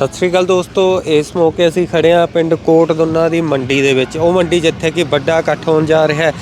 ਸਤਿ ਸ੍ਰੀ ਅਕਾਲ ਦੋਸਤੋ, ਇਸ ਮੌਕੇ ਅਸੀਂ ਖੜੇ ਆ ਪਿੰਡ ਕੋਟ ਦੁੰਨਾ ਦੀ ਮੰਡੀ ਦੇ ਵਿੱਚ। ਉਹ ਮੰਡੀ ਜਿੱਥੇ ਕਿ ਵੱਡਾ ਇਕੱਠ ਹੋਣ ਜਾ ਰਿਹਾ ਹੈ।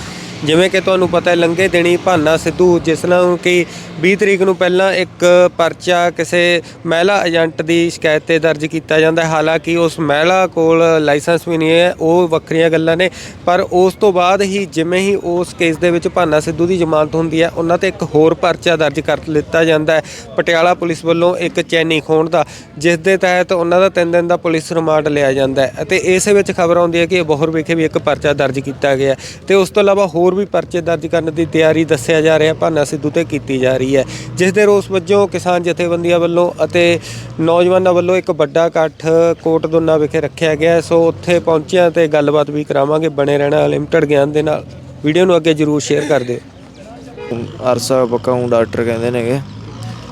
ਜਿਵੇਂ ਕਿ ਤੁਹਾਨੂੰ ਪਤਾ ਹੈ, ਲੰਘੇ ਦਿਨੀ ਭਾਨਾ ਸਿੱਧੂ, ਜਿਸ ਨਾਲ ਕਿ 20 ਤਰੀਕ ਨੂੰ ਪਹਿਲਾਂ ਇੱਕ ਪਰਚਾ ਕਿਸੇ ਮਹਿਲਾ ਏਜੰਟ ਦੀ ਸ਼ਿਕਾਇਤ ਤੇ ਦਰਜ ਕੀਤਾ ਜਾਂਦਾ ਹੈ। ਹਾਲਾਂਕਿ ਉਸ ਮਹਿਲਾ ਕੋਲ ਲਾਇਸੈਂਸ ਵੀ ਨਹੀਂ ਹੈ, ਉਹ ਵੱਖਰੀਆਂ ਗੱਲਾਂ ਨੇ, ਪਰ ਉਸ ਤੋਂ ਬਾਅਦ ਹੀ ਜਿਵੇਂ ਹੀ ਉਸ ਕੇਸ ਦੇ ਵਿੱਚ ਭਾਨਾ ਸਿੱਧੂ ਦੀ ਜ਼ਮਾਨਤ ਹੁੰਦੀ ਹੈ, ਉਹਨਾਂ ਤੇ ਇੱਕ ਹੋਰ ਪਰਚਾ ਦਰਜ ਕਰ ਲਿੱਤਾ ਜਾਂਦਾ ਹੈ। ਪਟਿਆਲਾ ਪੁਲਿਸ ਵੱਲੋਂ ਇੱਕ ਚੈਨੀ ਖੋਣ ਦਾ, ਜਿਸ ਦੇ ਤਹਿਤ ਉਹਨਾਂ ਦਾ 3 ਦਿਨ ਦਾ ਪੁਲਿਸ ਰਿਮਾਂਡ ਲਿਆ ਜਾਂਦਾ ਹੈ। ਅਤੇ ਇਸੇ ਵਿੱਚ ਖਬਰ ਆਉਂਦੀ ਹੈ ਕਿ ਅਬੋਹਰ ਵਿਖੇ ਵੀ ਇੱਕ ਪਰਚਾ ਦਰਜ ਕੀਤਾ ਗਿਆ ਹੈ। ਤੇ ਉਸ ਤੋਂ ਇਲਾਵਾ ਹੋਰ ਹੋਰ ਵੀ ਪਰਚੇ ਦਰਜ ਕਰਨ ਦੀ ਤਿਆਰੀ ਦੱਸਿਆ ਜਾ ਰਿਹਾ, ਭਾਨਾ ਸਿੱਧੂ ਤੇ ਕੀਤੀ ਜਾ ਰਹੀ ਹੈ। ਜਿਸ ਦੇ ਰੋਸ ਵਜੋਂ ਕਿਸਾਨ ਜਥੇਬੰਦੀਆਂ ਵੱਲੋਂ ਅਤੇ ਨੌਜਵਾਨਾਂ ਵੱਲੋਂ ਇੱਕ ਵੱਡਾ ਇਕੱਠ ਕੋਟ ਦੁੰਨਾ ਵਿਖੇ ਰੱਖਿਆ ਗਿਆ ਹੈ। ਸੋ ਉੱਥੇ ਪਹੁੰਚਿਆ ਤੇ ਗੱਲਬਾਤ ਵੀ ਕਰਾਵਾਂਗੇ। ਬਣੇ ਰਹਿਣਾ ਲਿਮਟਿਡ ਗਿਆਨ ਦੇ ਨਾਲ। ਵੀਡੀਓ ਨੂੰ ਅੱਗੇ ਜਰੂਰ ਸ਼ੇਅਰ ਕਰ ਦਿਓ। ਅਰਸਾ ਪੱਕਾ ਊਂ ਡਾਕਟਰ ਕਹਿੰਦੇ ਨੇਗੇ।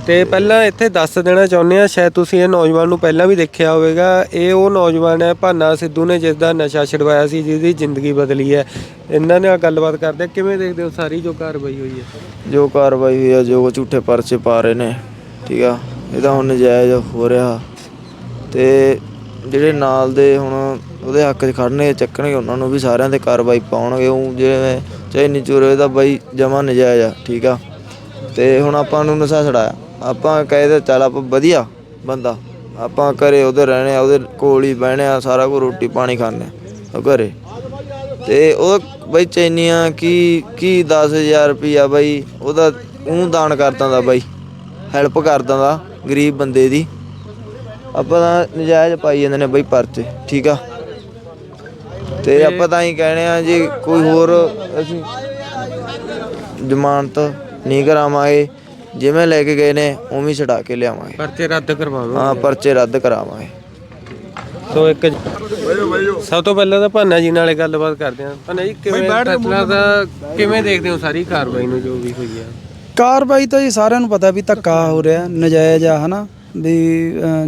ਤੇ ਪਹਿਲਾਂ ਇੱਥੇ ਦੱਸ ਦੇਣਾ ਚਾਹੁੰਦੇ ਆ ਸ਼ਾਇਦ ਤੁਸੀਂ ਇਹ ਨੌਜਵਾਨ ਨੂੰ ਪਹਿਲਾਂ ਵੀ ਦੇਖਿਆ ਹੋਵੇਗਾ। ਇਹ ਉਹ ਨੌਜਵਾਨ ਹੈ, ਭਾਨਾ ਸਿੱਧੂ ਨੇ ਜਿਸ ਦਾ ਨਸ਼ਾ ਛਡਵਾਇਆ ਸੀ, ਜਿਹਦੀ ਜ਼ਿੰਦਗੀ ਬਦਲੀ ਹੈ। ਇਹਨਾਂ ਨਾਲ ਗੱਲਬਾਤ ਕਰਦੇ ਕਿਵੇਂ ਦੇਖਦੇ ਹੋ ਸਾਰੀ ਜੋ ਕਾਰਵਾਈ ਹੋਈ ਹੈ? ਜੋ ਕਾਰਵਾਈ ਹੋਈ ਆ ਜੋ ਝੂਠੇ ਪਰਚੇ ਪਾ ਰਹੇ ਨੇ, ਠੀਕ ਆ? ਇਹਦਾ ਹੁਣ ਨਜਾਇਜ਼ ਹੋ ਰਿਹਾ। ਤੇ ਜਿਹੜੇ ਨਾਲ ਦੇ ਹੁਣ ਉਹਦੇ ਹੱਕ 'ਚ ਖੜਨੇ ਚੱਕਣਗੇ, ਉਹਨਾਂ ਨੂੰ ਵੀ ਸਾਰਿਆਂ ਤੇ ਕਾਰਵਾਈ ਪਾਉਣਗੇ। ਉਹ ਜਿਵੇਂ ਚਾਹੇ ਨਿਚੋਰੇ ਦਾ ਬਾਈ ਜਮਾ ਨਜਾਇਜ਼ ਆ, ਠੀਕ ਆ? ਤੇ ਹੁਣ ਆਪਾਂ ਨੂੰ ਨਸ਼ਾ ਛੜਾਇਆ ਆਪਾਂ ਕਹੇ ਤਾਂ ਚੱਲ ਆਪਾਂ ਵਧੀਆ ਬੰਦਾ। ਆਪਾਂ ਘਰੇ ਉਹਦੇ ਰਹਿਣੇ ਆ ਉਹਦੇ ਕੋਲ ਹੀ ਬਹਿਣੇ ਆ ਸਾਰਾ ਕੁਝ ਰੋਟੀ ਪਾਣੀ ਖਾਣੇ ਆ ਘਰੇ। ਤੇ ਉਹ ਬਈ ਚੈਨੀਆਂ ਕੀ ਕੀ 10000 ਰੁਪਿਆ ਬਈ ਉਹਦਾ ਉਹ ਦਾਨ ਕਰਦਾ ਦਾ ਬਈ ਹੈਲਪ ਕਰਦਾ ਦਾ ਗਰੀਬ ਬੰਦੇ ਦੀ। ਆਪਾਂ ਤਾਂ ਨਜਾਇਜ਼ ਪਾਈ ਜਾਂਦੇ ਨੇ ਬਈ ਪਰਚੇ ਠੀਕ ਆ? ਤੇ ਆਪਾਂ ਤਾਂ ਹੀ ਕਹਿਣੇ ਆ ਜੀ ਕੋਈ ਹੋਰ ਅਸੀਂ ਜ਼ਮਾਨਤ ਨਹੀਂ ਕਰਾਵਾਂਗੇ ਜਿਵੇਂ ਲੈ ਕੇ ਗਏ ਨੇ ਉਵੇਂ ਹੀ ਛਡਾ ਕੇ ਲਿਆਵਾਂਗੇ। ਪਰਚੇ ਰੱਦ ਕਰਵਾਵਾਂ। ਹਾਂ ਪਰਚੇ ਰੱਦ ਕਰਾਵਾਂਗੇ। ਸੋ ਇੱਕ ਸਭ ਤੋਂ ਪਹਿਲਾਂ ਤਾਂ ਭਾਨਾ ਜੀ ਨਾਲੇ ਗੱਲਬਾਤ ਕਰਦੇ ਆ ਭਾਨਾ ਜੀ ਕਿਵੇਂ ਫੈਸਲਾ ਦਾ ਕਿਵੇਂ ਦੇਖਦੇ ਹੋ ਸਾਰੀ ਕਾਰਵਾਈ ਨੂੰ ਜੋ ਵੀ ਹੋਈ ਹੈ ਕਾਰਵਾਈ ਤਾਂ ਜੀ ਸਾਰਿਆਂ ਨੂੰ ਪਤਾ ਵੀ ਧੱਕਾ ਹੋ ਰਿਹਾ ਨਜਾਇਜ਼ ਆ ਹਨਾ? ਵੀ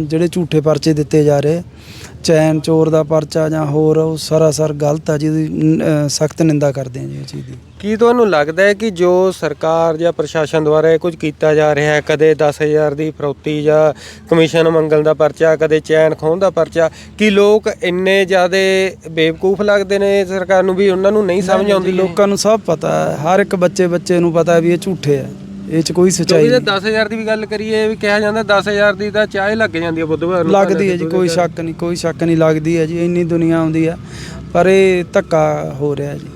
ਜਿਹੜੇ ਝੂਠੇ ਪਰਚੇ ਦਿੱਤੇ ਜਾ ਰਹੇ ਚੈਨ ਚੋਰ ਦਾ ਪਰਚਾ ਜਾਂ ਹੋਰ ਉਹ ਸਰਾਸਰ ਗਲਤ ਆ ਜਿਹਦੀ ਸਖਤ ਨਿੰਦਾ ਕਰਦੇ ਆ ਜੀ ਇਹ ਚੀਜ਼ ਦੀ। ਕੀ ਤੁਹਾਨੂੰ ਲੱਗਦਾ ਹੈ ਕਿ ਜੋ ਸਰਕਾਰ ਜਾਂ ਪ੍ਰਸ਼ਾਸਨ ਦੁਆਰਾ ਇਹ ਕੁਝ ਕੀਤਾ ਜਾ ਰਿਹਾ ਹੈ ਕਦੇ 10000 ਦੀ ਫਰੌਤੀ ਜਾਂ ਕਮਿਸ਼ਨ ਮੰਗਣ ਦਾ ਪਰਚਾ ਕਦੇ ਚੈਨ ਖੋਹਣ ਦਾ ਪਰਚਾ ਕੀ ਲੋਕ ਇੰਨੇ ਜ਼ਿਆਦਾ ਬੇਵਕੂਫ ਲੱਗਦੇ ਨੇ ਸਰਕਾਰ ਨੂੰ ਵੀ ਉਹਨਾਂ ਨੂੰ ਨਹੀਂ ਸਮਝ ਆਉਂਦੀ? ਲੋਕਾਂ ਨੂੰ ਸਭ ਪਤਾ ਹੈ ਹਰ ਇੱਕ ਬੱਚੇ ਬੱਚੇ ਨੂੰ ਪਤਾ ਵੀ ਇਹ ਝੂਠੇ ਆ। ਇਹ ਚ ਕੋਈ ਸੱਚਾਈ ਕਿਉਂਕਿ ਨਹੀਂ। ਜੇ 10000 ਦੀ ਵੀ ਗੱਲ ਕਰੀਏ ਵੀ ਕਿਹਾ ਜਾਂਦਾ 10000 ਦੀ ਤਾਂ ਚਾਹ ਹੀ ਲੱਗ ਜਾਂਦੀ ਹੈ ਬੁੱਧਵਾਰ ਨੂੰ ਲੱਗਦੀ ਹੈ ਜੀ ਕੋਈ ਸ਼ੱਕ ਨਹੀਂ ਕੋਈ ਸ਼ੱਕ ਨਹੀਂ ਲੱਗਦੀ ਹੈ ਜੀ ਇੰਨੀ ਦੁਨੀਆ ਆਉਂਦੀ ਆ ਪਰ ਇਹ ਧੱਕਾ ਹੋ ਰਿਹਾ ਜੀ।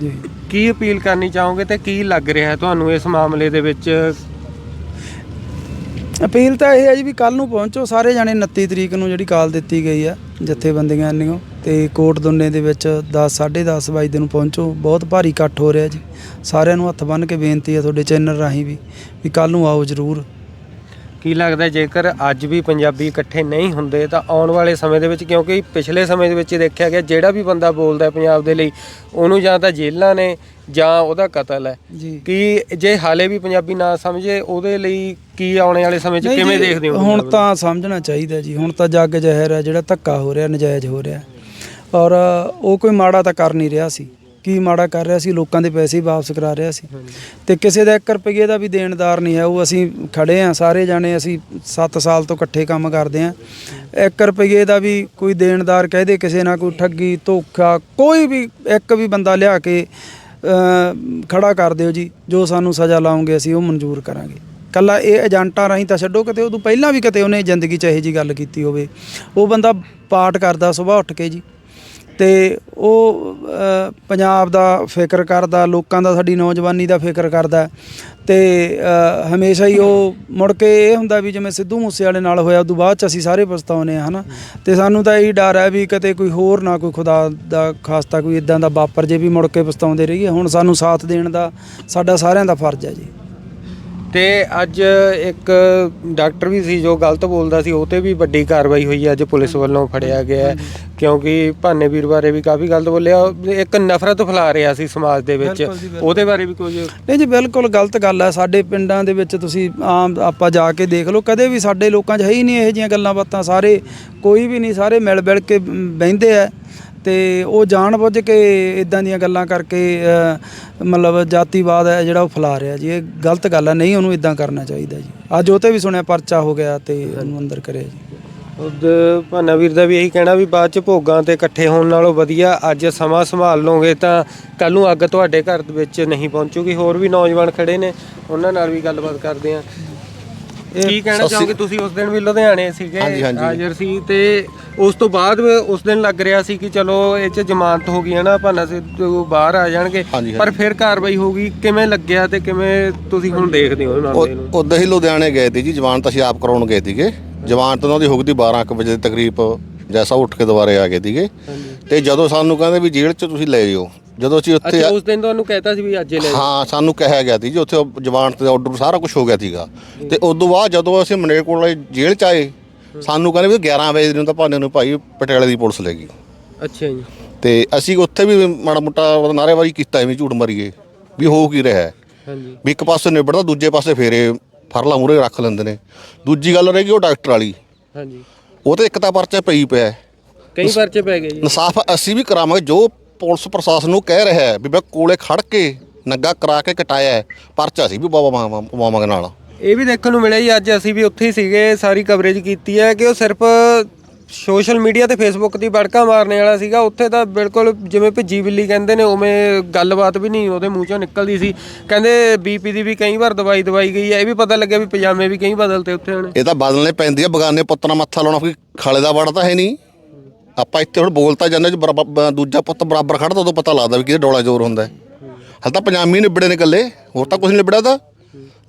ਜੀ। ਕੀ ਅਪੀਲ ਕਰਨੀ ਚਾਹੋਗੇ ਤੇ ਕੀ ਲੱਗ ਰਿਹਾ ਹੈ ਤੁਹਾਨੂੰ ਇਸ ਮਾਮਲੇ ਦੇ ਵਿੱਚ? ਅਪੀਲ ਤਾਂ ਇਹ ਹੈ ਜੀ ਵੀ ਕੱਲ ਨੂੰ ਪਹੁੰਚੋ ਸਾਰੇ ਜਾਣੇ 29 ਤਰੀਕ ਨੂੰ ਜਿਹੜੀ ਕਾਲ ਦਿੱਤੀ ਗਈ ਆ ਜਥੇਬੰਦੀਆਂ ਨੂੰ ਤੇ ਕੋਟ ਦੁੰਨੇ ਦੇ ਵਿੱਚ 10 10:30 ਵਜੇ ਨੂੰ ਪਹੁੰਚੋ। ਬਹੁਤ ਭਾਰੀ ਇਕੱਠ ਹੋ ਰਿਹਾ ਜੀ। ਸਾਰਿਆਂ ਨੂੰ ਹੱਥ ਬੰਨ੍ਹ ਕੇ ਬੇਨਤੀ ਹੈ ਤੁਹਾਡੇ ਚੈਨਲ ਰਾਹੀਂ ਵੀ ਵੀ ਕੱਲ ਨੂੰ ਆਓ ਜ਼ਰੂਰ। ਕੀ ਲੱਗਦਾ ਜੇਕਰ ਅੱਜ ਵੀ ਪੰਜਾਬੀ ਇਕੱਠੇ ਨਹੀਂ ਹੁੰਦੇ ਤਾਂ ਆਉਣ ਵਾਲੇ ਸਮੇਂ ਦੇ ਵਿੱਚ ਕਿਉਂਕਿ ਪਿਛਲੇ ਸਮੇਂ ਦੇ ਵਿੱਚ ਇਹ ਦੇਖਿਆ ਗਿਆ ਜਿਹੜਾ ਵੀ ਬੰਦਾ ਬੋਲਦਾ ਹੈ ਪੰਜਾਬ ਦੇ ਲਈ ਉਹਨੂੰ ਜਾਂ ਤਾਂ ਜੇਲ੍ਹਾਂ ਨੇ ਜਾਂ ਉਹਦਾ ਕਤਲ ਹੈ। ਜੀ। ਕੀ ਜੇ ਹਾਲੇ ਵੀ ਪੰਜਾਬੀ ਨਾ ਸਮਝੇ ਉਹਦੇ ਲਈ ਕੀ ਆਉਣੇ ਵਾਲੇ ਸਮੇਂ 'ਚ ਨਹੀਂ ਕਿਵੇਂ ਜੀ, ਦੇਖਦੇ ਹੋ ਹੁਣ ਤਾਂ ਸਮਝਣਾ ਚਾਹੀਦਾ ਜੀ। ਹੁਣ ਤਾਂ ਜੱਗ ਜ਼ਹਿਰ ਹੈ ਜਿਹੜਾ ਧੱਕਾ ਹੋ ਰਿਹਾ ਨਜਾਇਜ਼ ਹੋ ਰਿਹਾ। ਔਰ ਉਹ ਕੋਈ ਮਾੜਾ ਤਾਂ ਕਰ ਨਹੀਂ ਰਿਹਾ ਸੀ। ਕੀ ਮਾੜਾ ਕਰ ਰਿਹਾ ਸੀ ਲੋਕਾਂ ਦੇ ਪੈਸੇ ਵਾਪਸ ਕਰਾ ਰਿਹਾ ਸੀ। ਤੇ ਕਿਸੇ ਦਾ 1 ਰੁਪਏ ਦਾ ਵੀ ਦੇਣਦਾਰ ਨਹੀਂ ਹੈ ਉਹ ਅਸੀਂ ਖੜੇ ਆ ਸਾਰੇ ਜਾਣੇ ਅਸੀਂ 7 ਸਾਲ ਤੋਂ ਇਕੱਠੇ ਕੰਮ ਕਰਦੇ ਆ 1 ਰੁਪਏ ਦਾ ਵੀ ਕੋਈ ਦੇਣਦਾਰ ਕਹਦੇ ਕਿਸੇ ਨਾਲ ਕੋਈ ਠੱਗੀ ਧੋਖਾ ਕੋਈ ਵੀ ਇੱਕ ਵੀ ਬੰਦਾ ਲਿਆ ਕੇ ਖੜਾ ਕਰ ਦਿਓ ਜੀ। ਜੋ ਸਾਨੂੰ ਸਜ਼ਾ ਲਾਉਂਗੇ ਅਸੀਂ ਉਹ ਮਨਜ਼ੂਰ ਕਰਾਂਗੇ। ਕੱਲਾ ਇਹ ਏਜੰਟਾਂ ਰਾਹੀਂ ਤਾਂ ਛੱਡੋ ਕਿਤੇ ਉਦੋਂ ਪਹਿਲਾਂ ਵੀ ਕਿਤੇ ਉਹਨੇ ਜ਼ਿੰਦਗੀ 'ਚ ਇਹੋ ਜੀ ਗੱਲ ਕੀਤੀ ਹੋਵੇ। ਉਹ ਬੰਦਾ ਪਾਠ ਕਰਦਾ ਸਵੇਰ ਉੱਠ ਕੇ ਜੀ। ਤੇ ਉਹ ਪੰਜਾਬ ਦਾ ਫਿਕਰ ਕਰਦਾ, ਲੋਕਾਂ ਦਾ, ਸਾਡੀ ਨੌਜਵਾਨੀ ਦਾ ਫਿਕਰ ਕਰਦਾ। ਤੇ ਹਮੇਸ਼ਾ ਹੀ ਉਹ ਮੁੜ ਕੇ ਇਹ ਹੁੰਦਾ ਵੀ ਜਿਵੇਂ ਸਿੱਧੂ ਮੂਸੇ ਵਾਲੇ ਨਾਲ ਹੋਇਆ, ਉਦੋਂ ਬਾਅਦ ਚ ਅਸੀਂ ਸਾਰੇ ਪਛਤਾਉਨੇ ਆ, ਹਨਾ? ਤੇ ਸਾਨੂੰ ਤਾਂ ਇਹੀ ਡਰ ਹੈ ਵੀ ਕਿਤੇ ਕੋਈ ਹੋਰ ਨਾ ਕੋਈ ਖੁਦਾ ਦਾ ਖਾਸਤਾ, ਕੋਈ ਇਦਾਂ ਦਾ ਵਾਪਰ ਜੇ ਵੀ ਮੁੜ ਕੇ ਪਛਤਾਉਂਦੇ ਰਹੀਏ। ਹੁਣ ਸਾਨੂੰ ਸਾਥ ਦੇਣ ਦਾ, ਸਾਡਾ ਸਾਰਿਆਂ ਦਾ ਫਰਜ਼ ਹੈ ਜੀ। ਤੇ ਅੱਜ ਇੱਕ ਡਾਕਟਰ ਵੀ ਸੀ ਜੋ ਗਲਤ ਬੋਲਦਾ ਸੀ ਉਹ ਤੇ ਵੀ ਵੱਡੀ ਕਾਰਵਾਈ ਹੋਈ ਹੈ ਅੱਜ ਪੁਲਿਸ ਵੱਲੋਂ ਫੜਿਆ ਗਿਆ ਹੈ। ਕਿਉਂਕਿ ਭਾਨੇ ਵੀਰ ਬਾਰੇ ਵੀ ਕਾਫੀ ਗਲਤ ਬੋਲਿਆ ਇੱਕ ਨਫ਼ਰਤ ਫੈਲਾ ਰਿਹਾ ਸੀ ਸਮਾਜ ਦੇ ਵਿੱਚ। ਉਹਦੇ ਬਾਰੇ ਵੀ ਕੁਝ ਨਹੀਂ ਜੀ ਬਿਲਕੁਲ ਗਲਤ ਗੱਲ ਹੈ ਸਾਡੇ ਪਿੰਡਾਂ ਦੇ ਵਿੱਚ ਤੁਸੀਂ ਆਮ ਆਪਾਂ ਜਾ ਕੇ ਦੇਖ ਲਓ ਕਦੇ ਵੀ ਸਾਡੇ ਲੋਕਾਂ 'ਚ ਹੈ ਹੀ ਨਹੀਂ ਇਹੋ ਜਿਹੀਆਂ ਗੱਲਾਂ ਬਾਤਾਂ। ਸਾਰੇ ਕੋਈ ਵੀ ਨਹੀਂ ਸਾਰੇ ਮਿਲ ਬਿਲ ਕੇ ਬਹਿੰਦੇ ਆ। ਤੇ ਉਹ ਜਾਣ ਬੁੱਝ ਕੇ ਇਦਾਂ ਦੀਆਂ ਗੱਲਾਂ ਕਰਕੇ ਮਤਲਬ ਜਾਤੀਵਾਦ ਹੈ ਜਿਹੜਾ ਉਹ ਫੈਲਾ ਰਿਹਾ ਜੀ। ਇਹ ਗਲਤ ਗੱਲ ਹੈ ਨਹੀਂ ਉਹਨੂੰ ਇਦਾਂ ਕਰਨਾ ਚਾਹੀਦਾ ਜੀ। ਅੱਜ ਉਹ ਤੇ ਵੀ ਸੁਣਿਆ ਪਰਚਾ ਹੋ ਗਿਆ ਤੇ ਉਹਨੂੰ ਅੰਦਰ ਕਰਿਆ ਜੀ। ਉਦ ਭਾਨਾ ਵੀਰ ਦਾ ਵੀ ਇਹੀ ਕਹਿਣਾ ਵੀ ਬਾਅਦ ਚ ਭੋਗਾਂ ਤੇ ਇਕੱਠੇ ਹੋਣ ਨਾਲੋਂ ਵਧੀਆ ਅੱਜ ਸਮਾਂ ਸੰਭਾਲ ਲਓਗੇ ਤਾਂ ਕੱਲ ਨੂੰ ਅੱਗ ਤੁਹਾਡੇ ਘਰ ਦੇ ਵਿੱਚ ਨਹੀਂ ਪਹੁੰਚੂਗੀ। ਹੋਰ ਵੀ ਨੌਜਵਾਨ ਖੜੇ ਨੇ ਉਹਨਾਂ ਨਾਲ ਵੀ ਗੱਲਬਾਤ ਕਰਦੇ ਆ ਕੀ ਕਹਿਣਾ ਚਾਹੋਗੇ ਤੁਸੀਂ? ਉਸ ਦਿਨ ਵੀ ਲੁਧਿਆਣੇ ਸੀਗੇ ਹਾਜ਼ਰ ਸੀ ਤੇ ਉਸ ਤੋਂ ਬਾਅਦ ਉਸ ਦਿਨ ਲੱਗ ਰਿਹਾ ਸੀ ਕਿ ਚਲੋ ਇਹ ਚ ਜ਼ਮਾਨਤ ਹੋ ਗਈ ਹੈ ਨਾ ਭਾਨਾ ਸਿੱਧੂ ਬਾਹਰ ਆ ਜਾਣਗੇ ਪਰ ਫਿਰ ਕਾਰਵਾਈ ਹੋਊਗੀ ਕਿਵੇਂ ਲੱਗਿਆ ਤੇ ਕਿਵੇਂ ਤੁਸੀਂ ਹੁਣ ਦੇਖਦੇ ਹੋ ਇਹ ਮਾਮਲੇ ਨੂੰ? ਉਦੋਂ ਹੀ ਲੁਧਿਆਣੇ ਗਏ ਸੀ ਜੀ ਜਵਾਨ ਤਾਂ ਅਸੀਂ ਆਪ ਕਰਾਉਣ ਗਏ ਸੀਗੇ। ਜਵਾਨ ਤਾਂ ਉਹਨਾਂ ਦੀ ਹੋ ਗਈ 12 ਕੁ ਵਜੇ ਦੇ ਤਕਰੀਬ ਜੈਸਾ ਉੱਠ ਕੇ ਦੁਬਾਰੇ ਆ ਗਏ ਸੀਗੇ। ਤੇ ਜਦੋਂ ਸਾਨੂੰ ਕਹਿੰਦੇ ਵੀ ਜੇਲ੍ਹ 'ਚ ਤੁਸੀਂ ਲੈ ਜਾਓ ਜਦੋਂ ਅਸੀਂ ਉੱਥੇ ਅੱਛਾ ਉਸ ਦਿਨ ਤੁਹਾਨੂੰ ਕਹਿਤਾ ਸੀ ਵੀ ਅੱਜ ਹੀ ਲੈ ਹਾਂ ਸਾਨੂੰ ਕਿਹਾ ਗਿਆ ਸੀ ਜੀ ਉੱਥੇ ਜਵਾਨ ਤੇ ਆਰਡਰ ਸਾਰਾ ਕੁਝ ਹੋ ਗਿਆ ਸੀਗਾ। ਤੇ ਉਸ ਤੋਂ ਬਾਅਦ ਜਦੋਂ ਅਸੀਂ ਮਨੇਰਕੋਟਲਾ ਜੇਲ੍ਹ 'ਚ ਆਏ ਸਾਨੂੰ ਕਹਿੰਦੇ ਵੀ 11 ਵਜੇ ਨੂੰ ਤਾਂ ਭਾਨੇ ਨੂੰ ਭਾਈ ਪਟਿਆਲੇ ਦੀ ਪੁਲਿਸ ਲੈ ਗਈ। ਅੱਛਾ ਜੀ। ਤੇ ਅਸੀਂ ਉੱਥੇ ਵੀ ਮਾੜਾ ਮੋਟਾ ਉਹਦਾ ਨਾਅਰੇਬਾਜ਼ੀ ਕੀਤਾ ਐਵੇਂ ਝੂਠ ਮਾਰੀਏ ਵੀ ਹੋ ਕੀ ਰਿਹਾ ਹੈ। ਹਾਂਜੀ। ਵੀ ਇੱਕ ਪਾਸੇ ਨਿਬੜਦਾ ਦੂਜੇ ਪਾਸੇ ਫੇਰੇ ਫਰਲਾ ਮੂਰੇ ਰੱਖ ਲੈਂਦੇ ਨੇ। ਦੂਜੀ ਗੱਲ ਰਹੀ ਉਹ ਡਾਕਟਰ ਵਾਲੀ। ਹਾਂਜੀ। ਉਹ ਤੇ ਇੱਕ ਤਾਂ ਪਰਚਾ ਪਈ ਪਿਆ ਹੈ। ਕਈ ਪਰਚੇ ਪੈ ਗਏ ਜੀ। ਇਨਸਾਫ ਅਸੀਂ ਵੀ ਕਰਾਵਾਂਗੇ ਜੋ ਪੁਲਿਸ ਪ੍ਰਸ਼ਾਸਨ ਨੂੰ ਕਹਿ ਰਿਹਾ ਹੈ ਵੀ ਮੈਂ ਕੋਲੇ ਖੜ ਕੇ ਨੰਗਾ ਕਰਾ ਕੇ ਕਟਾਇਆ ਹੈ, ਪਰਚਾ ਸੀ ਵੀ ਬਾਬਾ ਮਾਮਾ ਨਾਲ। ਇਹ ਵੀ ਦੇਖਣ ਨੂੰ ਮਿਲਿਆ ਜੀ, ਅੱਜ ਅਸੀਂ ਵੀ ਉੱਥੇ ਹੀ ਸੀਗੇ, ਸਾਰੀ ਕਵਰੇਜ ਕੀਤੀ ਹੈ ਕਿ ਉਹ ਸਿਰਫ ਸੋਸ਼ਲ ਮੀਡੀਆ ਤੇ ਫੇਸਬੁੱਕ ਦੀ ਬੜਕਾ ਮਾਰਨੇ ਵਾਲਾ ਸੀਗਾ। ਉੱਥੇ ਤਾਂ ਬਿਲਕੁਲ ਜਿਵੇਂ ਭਿੱਜੀ ਬਿੱਲੀ ਕਹਿੰਦੇ ਨੇ, ਉਵੇਂ ਗੱਲਬਾਤ ਵੀ ਨਹੀਂ, ਉਹਦੇ ਮੂੰਹ ਚੋਂ ਨਿਕਲਦੀ ਸੀ। ਕਹਿੰਦੇ ਬੀਪੀ ਦੀ ਵੀ ਕਈ ਵਾਰ ਦਵਾਈ ਦਵਾਈ ਗਈ ਹੈ, ਇਹ ਵੀ ਪਤਾ ਲੱਗਿਆ ਵੀ ਪਜਾਮੇ ਵੀ ਕਈ ਬਦਲਤੇ ਉੱਥੇ ਉਹਨੇ ਇਹ ਤਾਂ ਬਦਲਣੇ ਪੈਂਦੀ ਆ, ਬਗਾਨੇ ਪੁੱਤ ਨਾਲ ਮੱਥਾ ਲਾਉਣਾ, ਕੋਈ ਖਾਲੇ ਦਾ ਵੜ ਤਾਂ ਹੈ ਨਹੀਂ। ਆਪਾਂ ਇੱਥੇ ਹੁਣ ਬੋਲਤਾ ਜਾਂਦੇ ਜੀ ਬਰਾਬਰ- ਦੂਜਾ ਪੁੱਤ ਬਰਾਬਰ ਖੜਦਾ, ਉਦੋਂ ਪਤਾ ਲੱਗਦਾ ਵੀ ਕਿਹਦੇ ਡੋਲਾ ਜ਼ੋਰ ਹੁੰਦਾ ਹੈ। ਹਾਲੇ ਤਾਂ ਪੰਜਾਮੀ ਨਿਬੜੇ ਨੇ ਇਕੱਲੇ, ਹੋਰ ਤਾਂ ਕੁਝ ਨਹੀਂ ਨਿਬੜਿਆ ਤਾਂ।